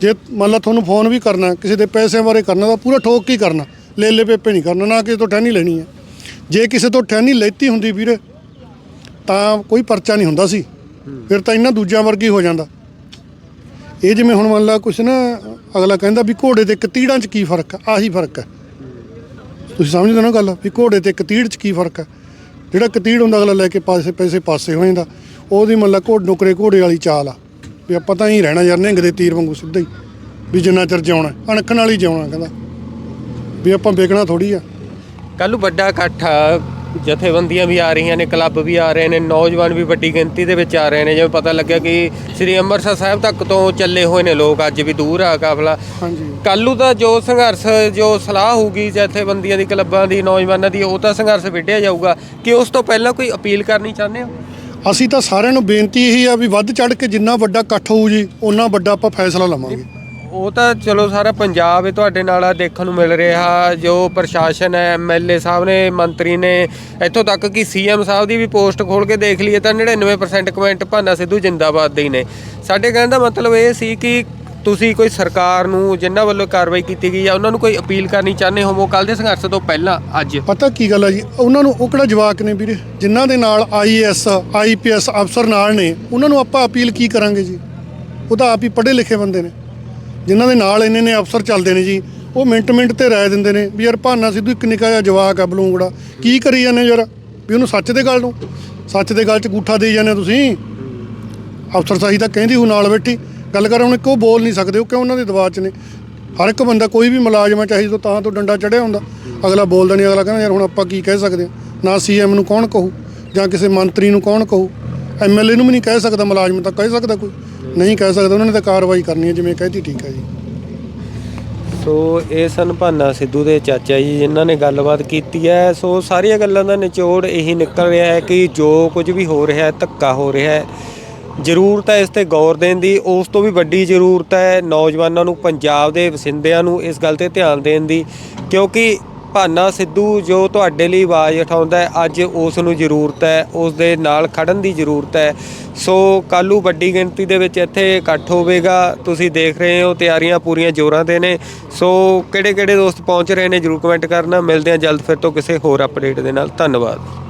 ਜੇ ਮੰਨ ਲਾ ਤੁਹਾਨੂੰ ਫੋਨ ਵੀ ਕਰਨਾ, ਕਿਸੇ ਦੇ ਪੈਸਿਆਂ ਬਾਰੇ ਕਰਨਾ, ਤਾਂ ਪੂਰਾ ਠੋਕ ਕੇ ਹੀ ਕਰਨਾ। ਲੇਲੇ ਪੇਪੇ ਨਹੀਂ ਕਰਨਾ, ਨਾ ਕਿਸੇ ਤੋਂ ਠਹਿਣੀ ਲੈਣੀ ਹੈ। ਜੇ ਕਿਸੇ ਤੋਂ ਠਹਿਣੀ ਲੈਤੀ ਹੁੰਦੀ ਵੀਰੇ, ਤਾਂ ਕੋਈ ਪਰਚਾ ਨਹੀਂ ਹੁੰਦਾ ਸੀ। ਫਿਰ ਤਾਂ ਇਹਨਾਂ ਦੂਜਿਆਂ ਵਰਗੀ ਹੋ ਜਾਂਦਾ। ਇਹ ਜਿਵੇਂ ਹੁਣ ਮੰਨ ਲਾ ਕੁਛ ਨਾ, ਅਗਲਾ ਕਹਿੰਦਾ ਵੀ ਘੋੜੇ ਤੇ ਕਤੀੜਾਂ 'ਚ ਕੀ ਫ਼ਰਕ ਆ ਆਹੀ ਫ਼ਰਕ ਹੈ। ਤੁਸੀਂ ਸਮਝਦੇ ਨਾ ਗੱਲ? ਵੀ ਘੋੜੇ ਤੇ ਕਤੀੜ 'ਚ ਕੀ ਫ਼ਰਕ ਹੈ? ਜਿਹੜਾ ਕਤੀੜ ਹੁੰਦਾ, ਅਗਲਾ ਲੈ ਕੇ ਪਾਸੇ, ਪੈਸੇ ਪਾਸੇ ਹੋ ਜਾਂਦਾ। ਉਹਦੀ ਮੰਨ ਲਾ ਘੋੜ, ਨੁਕਰੇ ਘੋੜੇ ਵਾਲੀ ਚਾਲ ਆ। ਵੀ ਆਪਾਂ ਤਾਂ ਹੀ ਰਹਿਣਾ ਯਾਰ, ਨਿੰਗ ਦੇ ਤੀਰ ਵਾਂਗੂ ਸਿੱਧਾ ਹੀ। ਵੀ ਜਿੰਨਾ ਚਿਰ ਜਿਉਣਾ ਅਣਖ ਨਾਲ ਹੀ ਜਿਉਣਾ ਕਹਿੰਦਾ। ਵੀ ਆਪਾਂ ਵੇਖਣਾ ਥੋੜੀ ਆ। ਕੱਲ ਨੂੰ ਵੱਡਾ ਇਕੱਠ ਆ ਜਥੇਬੰਦੀਆਂ ਵੀ ਆ ਰਹੀਆਂ ਨੇ ਕਲੱਬ ਵੀ ਆ ਰਹੇ ਨੇ ਨੌਜਵਾਨ ਵੀ ਵੱਡੀ ਗਿਣਤੀ ਦੇ ਵਿੱਚ ਆ ਰਹੇ ਨੇ ਜਿਵੇਂ ਪਤਾ ਲੱਗਿਆ ਕਿ ਸ੍ਰੀ ਅੰਮ੍ਰਿਤਸਰ ਸਾਹਿਬ ਤੱਕ ਤੋਂ ਚੱਲੇ ਹੋਏ ਨੇ ਲੋਕ ਅੱਜ ਵੀ ਦੂਰ ਆ ਕਾਫਲਾ। ਹਾਂਜੀ। ਨੂੰ ਤਾਂ ਜੋ ਸੰਘਰਸ਼ ਜੋ ਸਲਾਹ ਹੋਊਗੀ ਜਥੇਬੰਦੀਆਂ ਦੀ ਕਲੱਬਾਂ ਦੀ ਨੌਜਵਾਨਾਂ ਦੀ ਉਹ ਤਾਂ ਸੰਘਰਸ਼ ਵਿੱਢਿਆ ਜਾਊਗਾ। ਕਿ ਉਸ ਤੋਂ ਪਹਿਲਾਂ ਕੋਈ ਅਪੀਲ ਕਰਨੀ ਚਾਹੁੰਦੇ ਹੋ? ਅਸੀਂ ਤਾਂ ਸਾਰਿਆਂ ਨੂੰ ਬੇਨਤੀ ਇਹੀ ਆ ਵੀ ਵੱਧ ਚੜ ਕੇ ਜਿੰਨਾ ਵੱਡਾ ਇਕੱਠ ਹੋਊ ਜੀ ਉਹਨਾਂ ਵੱਡਾ ਆਪਾਂ ਫੈਸਲਾ ਲਵਾਂਗੇ। ਉਹ ਤਾਂ ਚਲੋ ਸਾਰਾ ਪੰਜਾਬ ਇਹ ਤੁਹਾਡੇ ਨਾਲ ਆ, ਦੇਖਣ ਨੂੰ ਮਿਲ ਰਿਹਾ, ਜੋ ਪ੍ਰਸ਼ਾਸਨ ਹੈ ਐਮਐਲਏ ਸਾਹਿਬ ਨੇ, ਮੰਤਰੀ ਨੇ, ਇੱਥੋਂ ਤੱਕ ਕਿ ਸੀਐਮ ਸਾਹਿਬ ਦੀ ਵੀ ਪੋਸਟ ਖੋਲ ਕੇ ਦੇਖ ਲਈਏ ਤਾਂ 99% ਕਮੈਂਟ ਭਾਨਾ ਸਿੱਧੂ ਜਿੰਦਾਬਾਦ ਦੇ ਹੀ ਨੇ। ਸਾਡੇ ਕਹਿਣ ਦਾ ਮਤਲਬ ਇਹ ਸੀ ਕਿ ਤੁਸੀਂ ਕੋਈ ਸਰਕਾਰ ਨੂੰ ਜਿਨ੍ਹਾਂ ਵੱਲੋਂ ਕਾਰਵਾਈ ਕੀਤੀ ਗਈ ਆ, ਉਹਨਾਂ ਨੂੰ ਕੋਈ ਅਪੀਲ ਕਰਨੀ ਚਾਹੁੰਦੇ ਹੋਵੋ ਕੱਲ ਦੇ ਸੰਘਰਸ਼ ਤੋਂ ਪਹਿਲਾਂ, ਅੱਜ? ਪਤਾ ਕੀ ਗੱਲ ਆ ਜੀ, ਉਹਨਾਂ ਨੂੰ ਉਹ ਕਿਹੜਾ ਜਵਾਕ ਨੇ ਵੀਰੇ? ਜਿਨ੍ਹਾਂ ਦੇ ਨਾਲ ਆਈਐਸ ਆਈਪੀਐਸ ਅਫਸਰ ਨਾਲ ਨੇ, ਉਹਨਾਂ ਨੂੰ ਆਪਾਂ ਅਪੀਲ ਕੀ ਕਰਾਂਗੇ ਜੀ? ਉਹ ਤਾਂ ਆਪ ਹੀ ਪੜ੍ਹੇ ਲਿਖੇ ਬੰਦੇ ਨੇ। ਜਿਨ੍ਹਾਂ ਦੇ ਨਾਲ ਇੰਨੇ ਨੇ ਅਫਸਰ ਚੱਲਦੇ ਨੇ ਜੀ, ਉਹ ਮਿੰਟ ਮਿੰਟ ਤੇ ਰਾਏ ਦਿੰਦੇ ਨੇ ਵੀ ਯਾਰ ਭਾਨਾ ਸਿੱਧੂ ਇੱਕ ਨਿੱਕਾ ਜਿਹਾ ਜਵਾਕ ਆ ਬਲੂੰਗੜਾ, ਕੀ ਕਰੀ ਜਾਂਦੇ ਯਾਰ? ਵੀ ਉਹਨੂੰ ਸੱਚ ਦੇ ਗੱਲ ਨੂੰ, ਸੱਚ ਦੇ ਗੱਲ 'ਚ ਗੂਠਾ ਦੇਈ ਜਾਂਦੇ ਹੋ ਤੁਸੀਂ? ਅਫਸਰ ਸਾਹੀ ਤਾਂ ਕਹਿੰਦੀ ਉਹ ਨਾਲ ਬੈਠੀ, ਗੱਲ ਕਰ ਹੁਣ ਕਿਉਂ ਬੋਲ ਨਹੀਂ ਸਕਦੇ, ਉਹ ਕਿਉਂ ਉਹਨਾਂ ਦੇ ਦਬਾਅ 'ਚ ਨੇ? ਹਰ ਇੱਕ ਬੰਦਾ ਕੋਈ ਵੀ ਮੁਲਾਜ਼ਮ ਹੈ ਚਾਹੇ ਤੋਂ ਤਾਂ ਤੋਂ ਡੰਡਾ ਚੜਿਆ ਹੁੰਦਾ, ਅਗਲਾ ਬੋਲਦਾ ਨਹੀਂ ਅਗਲਾ ਕਹਿੰਦਾ ਯਾਰ ਹੁਣ ਆਪਾਂ ਕੀ ਕਹਿ ਸਕਦੇ ਹਾਂ? ਨਾ ਸੀਐਮ ਨੂੰ ਕੌਣ ਕਹੂ, ਜਾਂ ਕਿਸੇ ਮੰਤਰੀ ਨੂੰ ਕੌਣ ਕਹੂ? ਐਮਐਲਏ ਨੂੰ ਵੀ ਨਹੀਂ ਕਹਿ ਸਕਦਾ ਮੁਲਾਜ਼ਮ ਤਾਂ, ਕਹਿ ਸਕਦਾ ਕੋਈ। ਨਹੀਂ ਕਹਿ ਸਕਦਾ, ਉਹਨਾਂ ਨੇ ਤਾਂ ਕਾਰਵਾਈ ਕਰਨੀ ਹੈ, ਜਿਵੇਂ ਕਹਿਤੀ, ਠੀਕ ਹੈ ਜੀ। ਸੋ ਇਹ ਸਨ ਭਾਨਾ ਸਿੱਧੂ ਦੇ ਚਾਚਾ ਜੀ, ਜਿਨ੍ਹਾਂ ਨੇ ਗੱਲਬਾਤ ਕੀਤੀ ਹੈ। ਸੋ ਸਾਰੀਆਂ ਗੱਲਾਂ ਦਾ ਨਿਚੋੜ ਇਹੀ ਨਿਕਲ ਰਿਹਾ ਹੈ ਕਿ ਜੋ ਕੁਝ ਵੀ ਹੋ ਰਿਹਾ ਹੈ, ਧੱਕਾ ਹੋ ਰਿਹਾ ਹੈ। ਜ਼ਰੂਰਤ ਹੈ ਇਸ ਤੇ ਗੌਰ ਦੇਣ ਦੀ। ਉਸ ਤੋਂ ਵੀ ਵੱਡੀ ਜ਼ਰੂਰਤ ਹੈ ਨੌਜਵਾਨਾਂ ਨੂੰ, ਪੰਜਾਬ ਦੇ ਵਸਿੰਦਿਆਂ ਨੂੰ ਇਸ ਗੱਲ ਤੇ ਧਿਆਨ ਦੇਣ ਦੀ। ਕਿਉਂਕਿ ਭਾਨਾ ਸਿੱਧੂ ਜੋ ਤੁਹਾਡੇ ਲਈ ਆਵਾਜ਼ ਉਠਾਉਂਦਾ ਹੈ, ਅੱਜ ਉਸ ਨੂੰ ਜ਼ਰੂਰਤ ਹੈ, ਉਸ ਦੇ ਨਾਲ ਖੜਨ ਦੀ ਜ਼ਰੂਰਤ ਹੈ। ਸੋ ਕੱਲੂ ਵੱਡੀ ਗਿਣਤੀ ਦੇ ਵਿੱਚ ਇੱਥੇ ਇਕੱਠ ਹੋਵੇਗਾ। ਤੁਸੀਂ ਦੇਖ ਰਹੇ ਹੋ, ਤਿਆਰੀਆਂ ਪੂਰੀਆਂ ਜ਼ੋਰਾਂ ਤੇ ਨੇ। ਸੋ ਕਿਹੜੇ ਕਿਹੜੇ ਦੋਸਤ ਪਹੁੰਚ ਰਹੇ ਨੇ, ਜਰੂਰ ਕਮੈਂਟ ਕਰਨਾ। ਮਿਲਦੇ ਹਾਂ ਜਲਦ ਫਿਰ ਤੋਂ ਕਿਸੇ ਹੋਰ ਅਪਡੇਟ ਦੇ ਨਾਲ। ਧੰਨਵਾਦ।